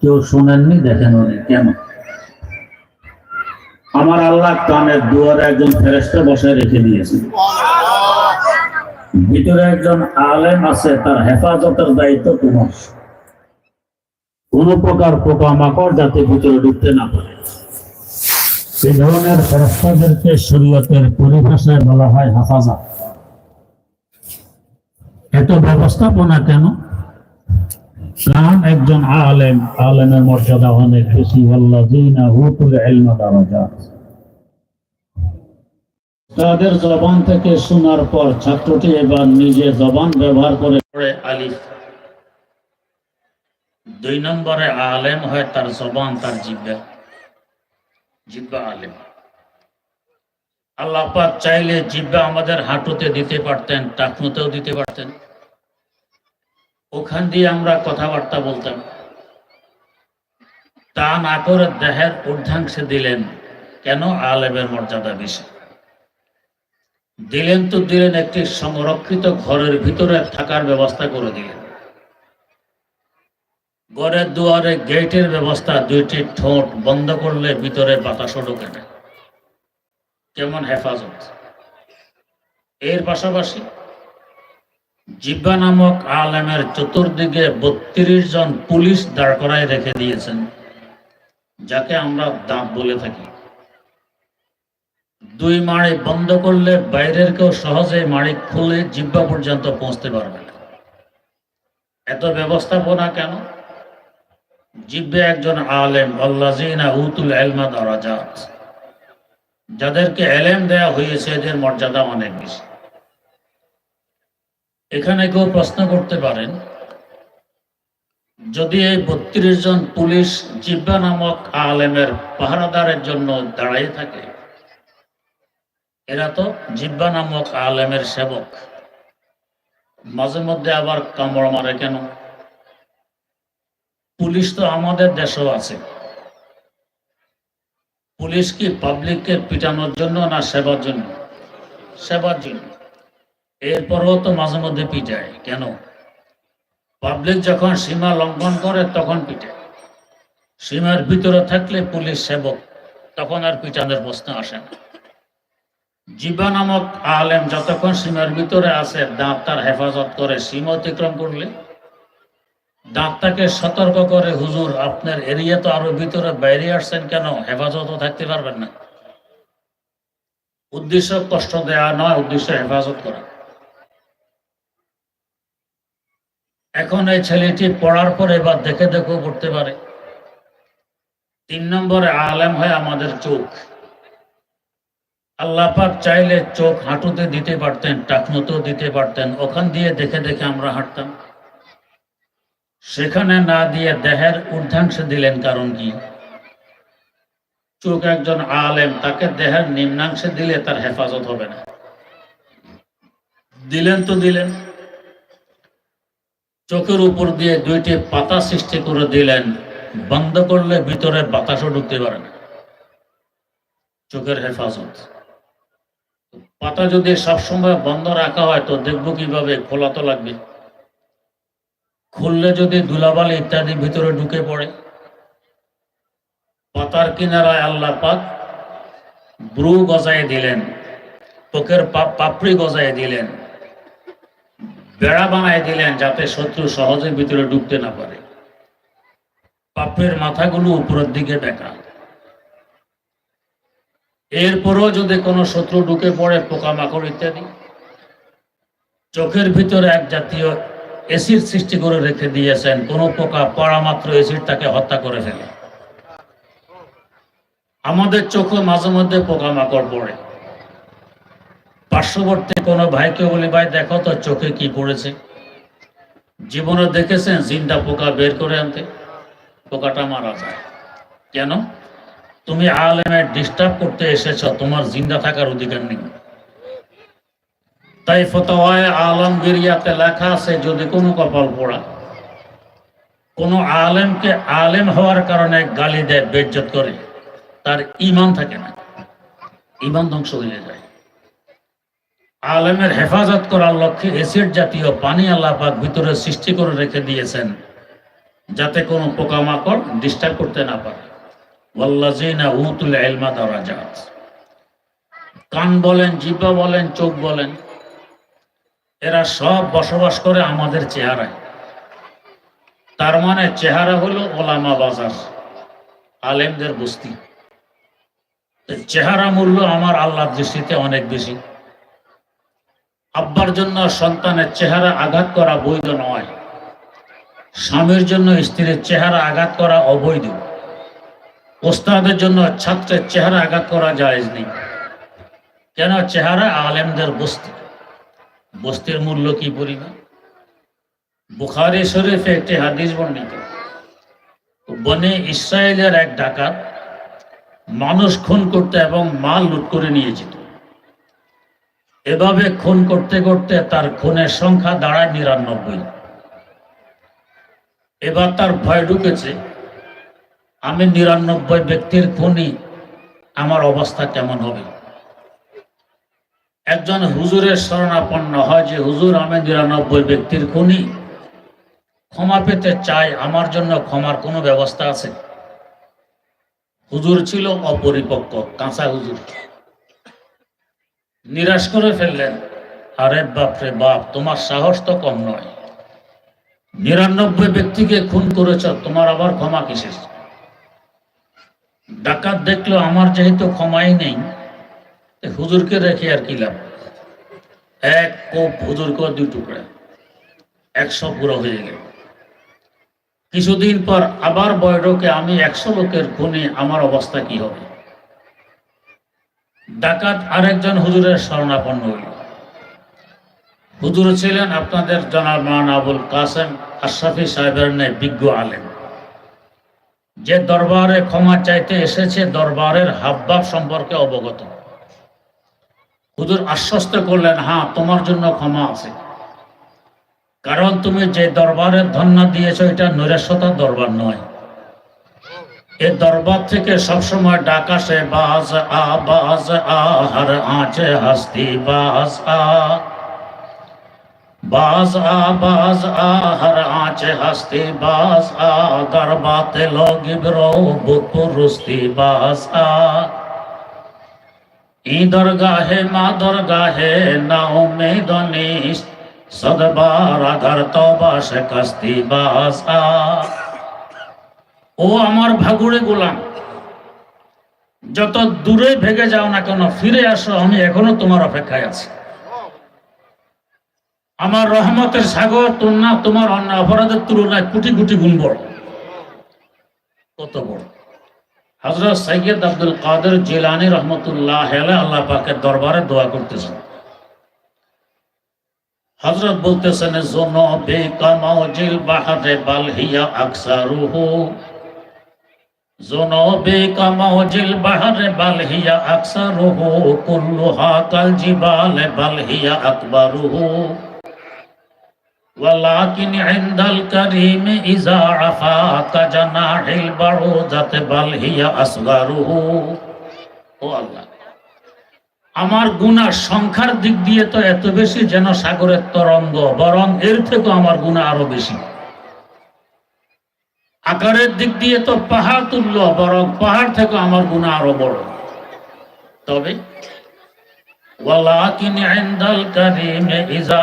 কেউ শোনেননি দেখেননি কেন? আমার আল্লাহ কানের দুয়ারে একজন ফেরেস্তা বসে রেখে দিয়েছেন ভিতরে একজন আলেম আছে, তার হেফাজতের দায়িত্ব তোমার। কোন প্রকার পোকামাকড় যাতে ভিতরে ঢুকতে না পারে। এই ধরনের ফেরস্তাদেরকে শরীয়তের পরিভাষায় বলা হয় হেফাজত। এত ব্যবস্থাপনা কেন? কারণ একজন আলেম, আলেমের মর্যাদা অনেক বেশি। তাদের জবান থেকে শোনার পর ছাত্রটি এবার নিজে জবান ব্যবহার করে আলিফ দুই নম্বরে আলেম হয়, তার জবান তার জিব্বা। জিব্বা আলেম। আল্লাহ চাইলে জিব্বা আমাদের হাঁটুতে দিতে পারতেন, টাকনুতেও দিতে পারতেন। ওখান দিয়ে আমরা কথাবার্তা বলতাম। তা না করে দেহের ঊর্ধ্বাংশে দিলেন কেন আলেমের মর্যাদা বেশি? দিলেন তো দিলেন একটি সংরক্ষিত ঘরের ভিতরে থাকার ব্যবস্থা করে দিলেন। ঘরের দুয়ারে গেটের ব্যবস্থা দুইটি ঠোঁট বন্ধ করলে ভিতরে বাতাসও ঢোকে না। কেমন হেফাজত? এর পাশাপাশি জিব্বা নামক আলেমের চতুর্দিকে বত্রিশ জন পুলিশ দাঁড় করায় রেখে দিয়েছেন, যাকে আমরা দাঁত বলে থাকি। দুই মাড়ি বন্ধ করলে বাইরের কেউ সহজে মাড়ি খুলে জিব্বা পর্যন্ত পৌঁছতে পারবে না। এত ব্যবস্থাপনা কেন? জিব্বে একজন আলেম আল্লাজিনা উতুল এলমা দরাজাত। যাদেরকে এলেম দেয়া হয়েছে, এদের মর্যাদা অনেক বেশি। এখানে কেউ প্রশ্ন করতে পারেন, যদি এই বত্রিশ জন পুলিশ জিব্বা নামক আলেমের পাহারাদারের জন্য দাঁড়াই থাকে, এরা তো জিব্বা নামক আলেমের সেবক। মাঝে মধ্যে আবার কামড় মারে কেন? পুলিশ তো আমাদের দেশেও আছে। পুলিশ কি পাবলিককে পিটানোর জন্য না সেবার জন্য? সেবার জন্য। এরপরেও তো মাঝে মধ্যে পিটায়, কেন? পাবলিক যখন সীমা লঙ্ঘন করে, তখন পিটায়। সীমার ভিতরে থাকলে পুলিশ সেবক, তখন আর পিটানোর প্রশ্ন আসে না। জীবা নামক আলেম যতক্ষণ সীমার ভিতরে আছে, দাঁত তার হেফাজত করে সীমা অতিক্রম করলে দাঁতটাকে সতর্ক করে, হুজুর, আপনার এরিয়া তো আরও ভিতরে বাইরে আসছেন কেন? হেফাজতও থাকতে পারবেন না। উদ্দেশ্য কষ্ট দেয়া নয়, উদ্দেশ্য হেফাজত করা। এখন এই ছেলেটি পড়ার পর এবার দেখে দেখেও পড়তে পারে। তিন নম্বরে আলেম হয় আমাদের চোখ। আল্লাহ পাক চাইলে চোখ হাঁটুতে দিতে পারতেন টাকনুতেও দিতে পারতেন, ওখান দিয়ে দেখে দেখে আমরা হাঁটতাম। সেখানে না দিয়ে দেহের ঊর্ধ্বাংশে দিলেন কারণ কি? চোখ একজন আলেম, তাকে দেহের নিম্নাংশে দিলে তার হেফাজত হবে না। দিলেন তো দিলেন। চোখের উপর দিয়ে দুইটি পাতা সৃষ্টি করে দিলেন, বন্ধ করলে ভিতরে বাতাসও ঢুকতে পারে না। চোখের হেফাজত। পাতা যদি সবসময় বন্ধ রাখা হয় তো দেখব কীভাবে খোলা তো লাগবে। খুললে যদি ধুলাবালি ইত্যাদি ভিতরে ঢুকে পড়ে। পাতার কিনারায় আল্লাহ পাক ব্রু গজায় দিলেন পোকের পাপড়ি গজায় দিলেন। বেড়া বানায় দিলেন যাতে শত্রু সহজে ভিতরে ঢুকতে না পারে। পাপড়ির মাথাগুলো উপরের দিকে বেঁকা এরপরও যদি কোনো শত্রু ঢুকে পড়ে, পোকামাকড় ইত্যাদি, চোখের ভিতরে এক জাতীয় এসিড সৃষ্টি করে রেখে দিয়েছেন, কোনো পোকা পড়া মাত্র এসিড তাকে হত্যা করে ফেলে। আমাদের চোখে মাঝে মধ্যে পোকামাকড় পড়ে। পার্শ্ববর্তী কোনো ভাইকে বলি, ভাই, দেখো তো চোখে কি পড়েছে। জীবনে দেখেছেন? জিন্দা পোকা বের করে আনতে। পোকাটা মারা যায়। কেন? তুমি আলেমে ডিস্টার্ব করতে এসেছ, তোমার জিন্দা থাকার অধিকার নেই। তাই ফতোয়ায় আলমগিরিয়াতে লেখা আছে, যদি কোনো কপাল পড়া, কোনো আলেমকে আলেম হওয়ার কারণে গালি দেয়, বেজ্জত করে, তার ইমান থাকে না। ইমান ধ্বংস হয়ে যায়। আলেমের হেফাজত করার লক্ষ্যে এসিড জাতীয় পানি আল্লাহ পাক ভিতরে সৃষ্টি করে রেখে দিয়েছেন, যাতে কোনো পোকামাকড় ডিস্টার্ব করতে না পারে। কান বলেন জিহ্বা বলেন, চোখ বলেন, এরা সব বসবাস করে আমাদের চেহারায়। তার মানে চেহারা হলো ওলামা বাজার, আলেমদের বস্তি। চেহারা মূল্য আমার আল্লাহ দৃষ্টিতে অনেক বেশি। আব্বার জন্য সন্তানের চেহারা আঘাত করা বৈধ নয়। স্বামীর জন্য স্ত্রীর চেহারা আঘাত করা অবৈধ। ওস্তাদের জন্য ছাত্রের চেহারা আঘাত করা জায়েজ নেই। কেন? চেহারা আলেমদের বস্তি। বস্তির মূল্য কি পরিমাণ বুখারি শরীফে একটি হাদিস বর্ণিত। বনে ইসরায়েলের এক ডাকাত মানুষ খুন করতে এবং মাল লুট করে নিয়ে যেত। এভাবে খুন করতে করতে তার খুনের সংখ্যা দাঁড়ায় নিরানব্বই। এবার তার ভয় ঢুকেছে, আমি নিরানব্বই ব্যক্তির খুনি, আমার অবস্থা কেমন হবে? একজন হুজুরের শরণাপন্ন হয় যে, হুজুর, আমি নিরানব্বই ব্যক্তির খুনি, ক্ষমা পেতে চাই, আমার জন্য ক্ষমার কোনো ব্যবস্থা আছে? হুজুর ছিল অপরিপক্ক, কাঁচা হুজুর। নিরাশ করে ফেললেন। আরে বাপ রে বাপ, তোমার সাহস তো কম নয়। নিরানব্বই ব্যক্তিকে খুন করেছ, তোমার আবার ক্ষমা কিসের? ডাকাত দেখল আমার যেহেতু ক্ষমাই নেই হুজুরকে রেখে আর কি লাভ? এক কোপ হুজুর হুজুরকে দুই টুকরা, একশো পুরো হয়ে গেল। কিছুদিন পর আবার বয়ডকে আমি একশো লোকের খুনে আমার অবস্থা কি হবে? ডাকাত আরেকজন হুজুরের শরণাপন্ন হইল। হুজুর ছিলেন আপনাদের জানার মান আবুল কাসেম আশরাফি সাহেবের ন্যায় বিজ্ঞ আলেম। যে দরবারে ক্ষমা চাইতে এসেছে, দরবারের হাবভাব সম্পর্কে অবগত। হুজুর আশ্বস্ত করলেন হ্যাঁ তোমার জন্য ক্ষমা আছে। কারণ তুমি যে দরবারের ধন্য দিয়েছ, এটা নৈরাশ্যতার দরবার নয়। এ দরবার থেকে সবসময় ডাক আসে, বাজ আ বাজ আ, হর আঁচে হস্তি, বাজ আ। বাজ আ বাজ আ, হর আঁচে হস্তি, বাজ আ গরবাতে লোগ ব্রো বুতপুর রুস্তি বাজ আ। ই দরগাহে, মা দরগাহে না উম্মেদ নিস সদবার আধার তবা শেখাস্তি বাজ আ। ও আমার ভাগুড়ে গোলাম। যত দূরে ভেগে যাও না কেন, ফিরে আসো, আমি এখনও তোমার অপেক্ষায় আছি। আমার রহমতের সাগর তুলনা তোমার অন্য অপরাধের তুলনায় কোটি কোটি গুণ বড়। কত বড়। হজরত সৈয়দ আব্দুল কাদের জিলানি রহমতুল্লাহ আল্লাহ পাকের দরবারে দোয়া করতেছেন। হজরত বলতেছেন জোনো বে কামাও জিল বাহারে বাল হিয়া আকসারুহু। জুনুবি কামাউজিল বাহরে বাল হিয়া আকসারুহু কুল্লুহা কাল জিবাল বাল হিয়া আকবারুহু ولكن عند الكريم إذا عفا كجناح البعوضة بل هي أصغره ও আল্লাহ আমার গুনাহ সংখ্যার দিক দিয়ে তো এত বেশি যেন সাগরের তরঙ্গ বরং এর থেকেও আমার গুনাহ আরো বেশি আকারের দিক দিয়ে তো পাহাড় তুলল বরং পাহাড় থেকে আমার গুণা আরও বড়। তবে, ওয়ালাকিন ইনদাল কারিম ইজা